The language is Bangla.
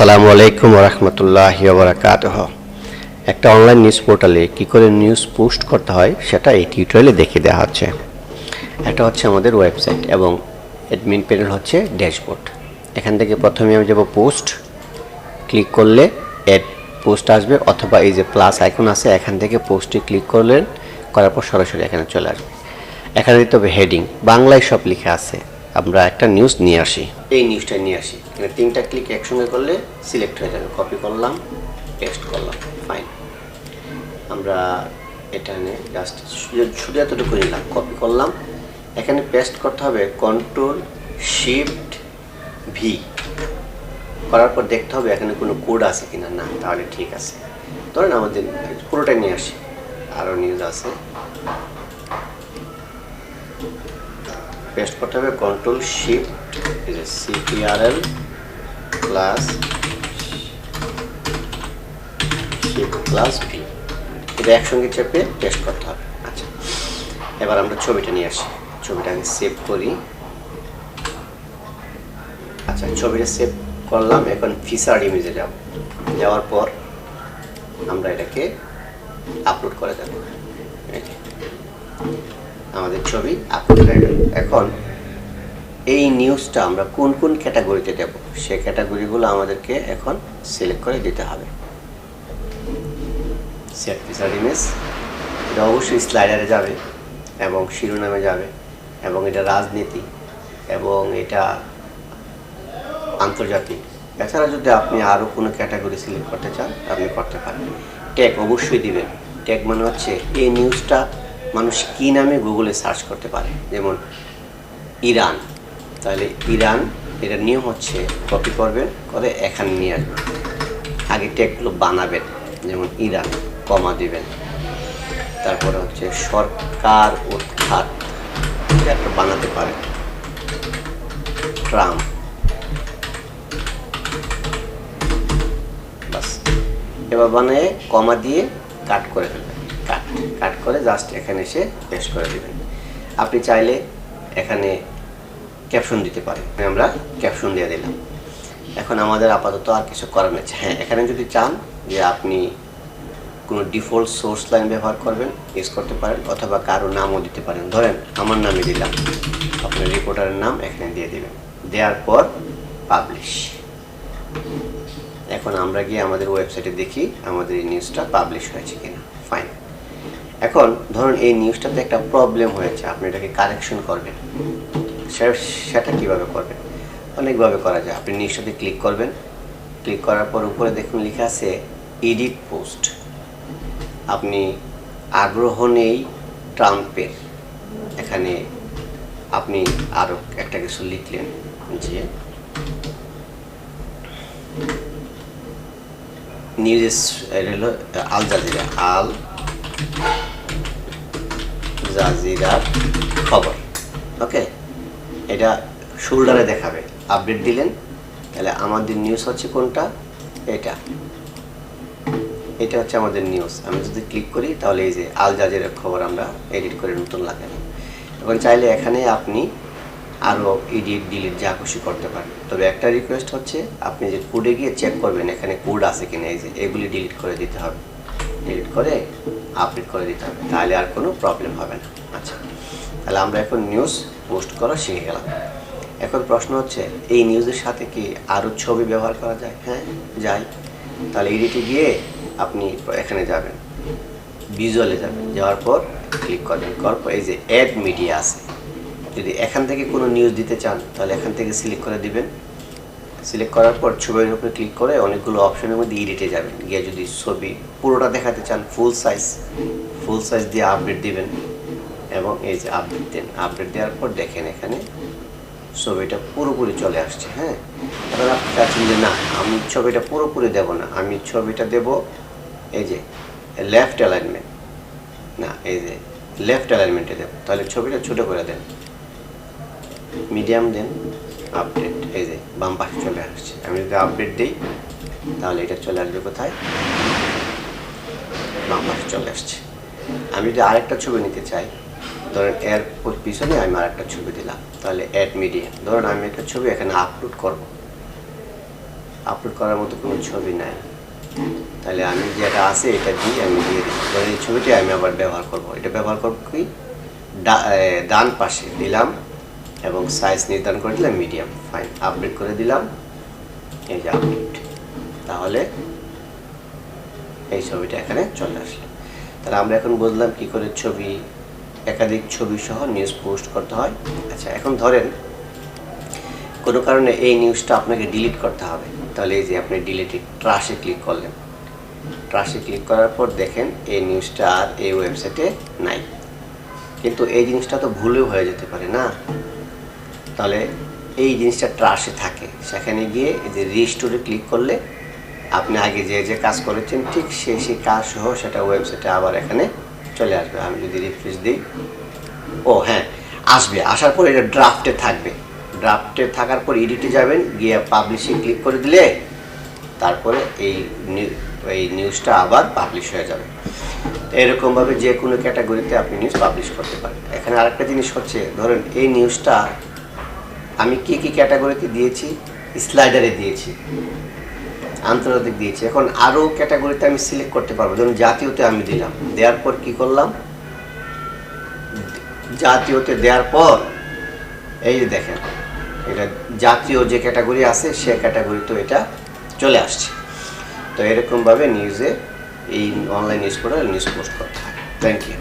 আসসালামু আলাইকুম রহমতুল্লাহ বারাকাতুহ। একটা অনলাইন নিউজ পোর্টালে কী করে নিউজ পোস্ট করতে হয়, সেটা এই টিউটোরিয়ালে দেখিয়ে দেওয়া হচ্ছে। এটা হচ্ছে আমাদের ওয়েবসাইট এবং অ্যাডমিন প্যানেল হচ্ছে ড্যাশবোর্ড। এখান থেকে প্রথমে আমি যাব পোস্ট, ক্লিক করলে অ্যাড পোস্ট আসবে অথবা এই যে প্লাস আইকন আছে, এখান থেকে পোস্টে ক্লিক করলেন, করার পর সরাসরি এখানে চলে আসবে। এখানে দিতে হবে হেডিং, বাংলায় সব লেখা আছে। আমরা একটা নিউজ নিয়ে আসি। এই নিউজটা নিয়ে আসি। এখানে তিনটা ক্লিক একসঙ্গে করলে সিলেক্ট হয়ে যাবে। কপি করলাম পেস্ট করলাম ফাইন আমরা এটা নিয়ে জাস্ট শুধু এতটুকু নিলাম। কপি করলাম। এখানে পেস্ট করতে হবে কন্ট্রোল শিফট ভি করার পর দেখতে হবে এখানে কোনো কোড আছে কিনা। না, তাহলে ঠিক আছে। ধরেন আমাদের পুরোটা নিয়ে আসি। আরও নিউজ আছে। পেস্ট করতে হবে control shift CPRL plus shift plus V এটা একসঙ্গে চেপে পেস্ট করতে হবে। আচ্ছা এবার আমরা ছবিটা নিয়ে আসি। ছবিটা আমি সেভ করি। আচ্ছা ছবিটা সেভ করলাম, এখন ফিচার্ড ইমেজে যাব। যাওয়ার পর আমরা এটাকে আপলোড করে দেবো। আমাদের ছবি আপলোড হয়ে গেল। এখন এই নিউজটা আমরা কোন কোন ক্যাটাগরিতে দেব? সেই ক্যাটাগরিগুলো আমাদেরকে এখন সিলেক্ট করে দিতে হবে। এটা অবশ্যই স্লাইডারে যাবে এবং শিরোনামে যাবে এবং এটা রাজনীতি এবং এটা আন্তর্জাতিক। এছাড়া যদি আপনি আরও কোনো ক্যাটাগরি সিলেক্ট করতে চান, আপনি করতে পারেন। ট্যাগ অবশ্যই দিবেন। ট্যাগ মানে হচ্ছে এই নিউজটা মানুষ কী নামে গুগলে সার্চ করতে পারে? যেমন ইরান। তাহলে ইরান এটার নিয়ম হচ্ছে কপি করবেন, করে এখানে নিয়ে আসবেন। আগে ট্যাগগুলো বানাবেন, যেমন ইরান কমা দিবেন। তারপরে হচ্ছে সরকার উৎখাত এটা একটা বানাতে পারেন। ট্রাম্প। এবার বানিয়ে কমা দিয়ে কাট করে ফেলবেন। কাট কাট করে জাস্ট এখানে এসে পেস্ট করে দেবেন। আপনি চাইলে এখানে ক্যাপশন দিতে পারেন। আমরা ক্যাপশন দিয়ে দিলাম। এখন আমাদের আপাতত আর কিছু করার নেই। হ্যাঁ এখানে যদি চান যে আপনি কোনো ডিফল্ট সোর্স লাইন ব্যবহার করবেন ইউজ করতে পারেন, অথবা কারও নামও দিতে পারেন। ধরেন, আমার নামে দিলাম। আপনার রিপোর্টারের নাম এখানে দিয়ে দিবেন। দেওয়ার পর পাবলিশ এখন আমরা গিয়ে আমাদের ওয়েবসাইটে দেখি আমাদের এই নিউজটা পাবলিশ হয়েছে কিনা। ফাইন এখন ধরুন এই নিউজটাতে একটা প্রবলেম হয়েছে, আপনি এটাকে কারেকশন করবেন। সেটা কীভাবে করবেন? অনেকভাবে করা যায়। আপনি নিউজটাতে ক্লিক করবেন। ক্লিক করার পর উপরে দেখুন লেখা আছে এডিট পোস্ট আপনি আগ্রহ নেই ট্রাম্পের। এখানে আপনি আরও একটা কিছু লিখলেন যে নিউজ হলো আল জাজিরা। আল জাজিরার খবর। ওকে? এটা শোল্ডারে দেখাবে। আপডেট দিলেন। তাহলে আমাদের নিউজ হচ্ছে কোনটা? এটা। এটা হচ্ছে আমাদের নিউজ আমি যদি ক্লিক করি, তাহলে এই যে আল জাজিরার খবর আমরা এডিট করে নতুন লাগালাম এখন চাইলে এখানে আপনি আরও এডিট ডিলিট যা খুশি করতে পারেন। তবে একটা রিকোয়েস্ট হচ্ছে, আপনি যে কোডে গিয়ে চেক করবেন, এখানে কোড আছে কিনা, এই যে এগুলি ডিলিট করে দিতে হবে। ডিলিট করে আপডেট করে দিতে হবে। তাহলে আর কোনো প্রবলেম হবে না। আচ্ছা তাহলে আমরা এখন নিউজ পোস্ট করা শিখে গেলাম। এখন প্রশ্ন হচ্ছে, এই নিউজের সাথে কি আরও ছবি ব্যবহার করা যায়? হ্যাঁ যাই তাহলে এডিটে গিয়ে আপনি এখানে যাবেন ভিজুয়ালে যাবেন। যাওয়ার পর ক্লিক করবেন। করার পর এই যে অ্যাড মিডিয়া আছে, যদি এখান থেকে কোনো নিউজ দিতে চান, তাহলে এখান থেকে সিলেক্ট করে দিবেন। সিলেক্ট করার পর ছবির উপরে ক্লিক করে অনেকগুলো অপশনের মধ্যে এডিটে যাবেন। গিয়ে যদি ছবি পুরোটা দেখাতে চান ফুল সাইজ ফুল সাইজ দিয়ে আপডেট দিবেন এবং এই যে আপডেট দেন। আপডেট দেওয়ার পর দেখেন এখানে ছবিটা পুরোপুরি চলে আসছে হ্যাঁ? এবার আপনি চাচ্ছেন যে, না, আমি ছবিটা পুরোপুরি দেব না। আমি ছবিটা দেব এই যে লেফট অ্যালাইনমেন্ট না, এই যে লেফট অ্যালাইনমেন্টে দেব। তাহলে ছবিটা ছোটো করে দেন। মিডিয়াম দেন। আপডেট এই যে বাম পাশে চলে আসছে। আমি যদি আপডেট দিই, তাহলে এটা চলে আসবে কোথায়? বাম পাশে চলে আসছে। আমি যদি আরেকটা ছবি নিতে চাই, ধরেন এর পিছনে আমি আরেকটা ছবি দিলাম, তাহলে অ্যাড মিডিয়া ধরুন আমি একটা ছবি এখানে আপলোড করব। আপলোড করার মতো কোনো ছবি নাই। তাহলে আমি যেটা আছে এটা দিয়ে আমি দিয়ে দিই ধরেন এই ছবিটি আমি আবার ব্যবহার করব। এটা ব্যবহার করব কি? ডান পাশে দিলাম এবং সাইজ নির্ধারণ করে দিলাম মিডিয়াম ফাইন আপডেট করে দিলাম। এই যে আপডেট তাহলে এই ছবিটা এখানে চলে আসলো। তাহলে আমরা এখন বুঝলাম কি করে ছবি, একাধিক ছবি সহ নিউজ পোস্ট করতে হয়। আচ্ছা এখন ধরেন, কোনো কারণে এই নিউজটা আপনাকে ডিলিট করতে হবে। তাহলে এই যে আপনি ডিলিট ট্রাশে ক্লিক করলেন। ট্রাশে ক্লিক করার পর দেখেন, এই নিউজটা আর এই ওয়েবসাইটে নাই। কিন্তু এই জিনিসটা তো ভুলেও হয়ে যেতে পারে না। তাহলে এই জিনিসটা ট্রাশে থাকে। সেখানে গিয়ে এই যে রিস্টোরে ক্লিক করলে আপনি আগে যে যে কাজ করেছেন, ঠিক সেই সেই কাজ সহ সেটা ওয়েবসাইটে আবার এখানে চলে আসবে। আমি যদি রিফ্রেশ দিই, ও হ্যাঁ আসবে। আসার পর এটা ড্রাফটে থাকবে। ড্রাফটে থাকার পর এডিটে যাবেন, গিয়ে পাবলিশে ক্লিক করে দিলে তারপরে এই এই নিউজটা আবার পাবলিশ হয়ে যাবে। এরকমভাবে যে কোনো ক্যাটাগরিতে আপনি নিউজ পাবলিশ করতে পারেন। এখানে আরেকটা জিনিস হচ্ছে, ধরেন এই নিউজটা আমি কি কি ক্যাটাগরিতে দিয়েছি? স্লাইডারে দিয়েছি। আন্তর্জাতিক দিয়েছি। এখন আরও ক্যাটাগরিতে আমি সিলেক্ট করতে পারব। ধরুন জাতীয়তে আমি দিলাম। দেওয়ার পর কি করলাম? জাতীয়তে দেওয়ার পর, এই যে দেখেন, এটা জাতীয় যে ক্যাটাগরি আছে, সে ক্যাটাগরিতেও এটা চলে আসছে। তো এরকমভাবে নিউজে এই online news portal news post করতে হয়। Thank you